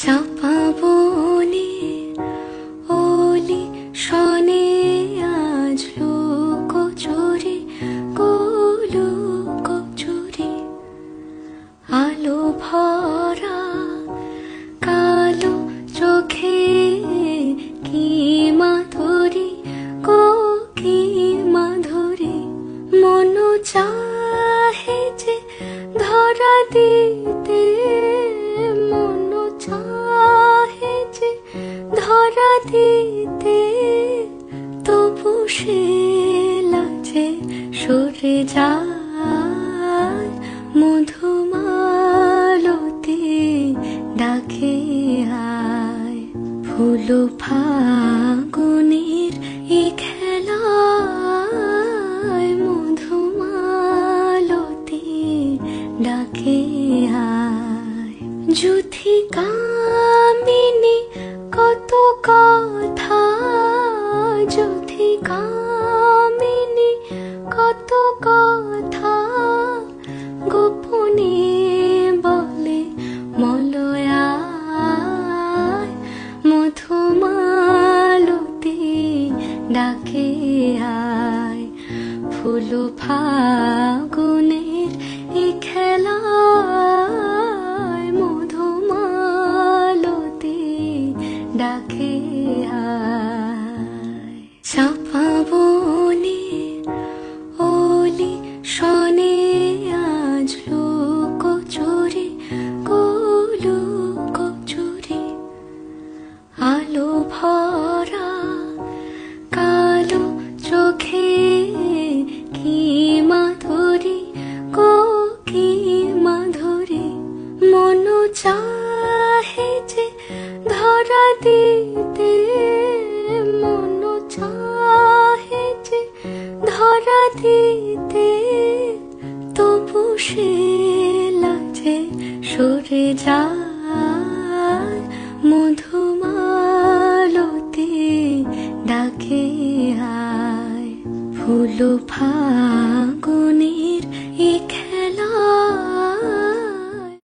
চাপা বনে ওলি শনে আজ লোক চুরি গোলোক চুরি। আলো ভরা কালো চোখে কি মাধুরী, গো কি মাধুরী। মন চাহে যে ধরা দিতে ধরা দিতে তবু সে লাজে সরে যায়। মধুমালতি ডাকে আয়। ফুল ফাগুনের এই খেলায় মধুমালতি ডাকে আয়। যুথি যুথি কামিনী, কত কথা গোপনে বলে মলয়ায়। মধুমালতি ডাকে আয়। ফুল ফাগুনের এই খেলায় মধুমালতি ডাকে আয়। চাপা বনে ওলি শনে আজ লোক চুরি, গোলোক চুরি। আলো ভরা কালো চোখে কি মাধুরী গো কি মাধুরী। মন চাহে যে ধরা দিতে দিতে তবু সে লাজে সরে যায়। মধুমালতি ডাকে হায় ফুল ফাগ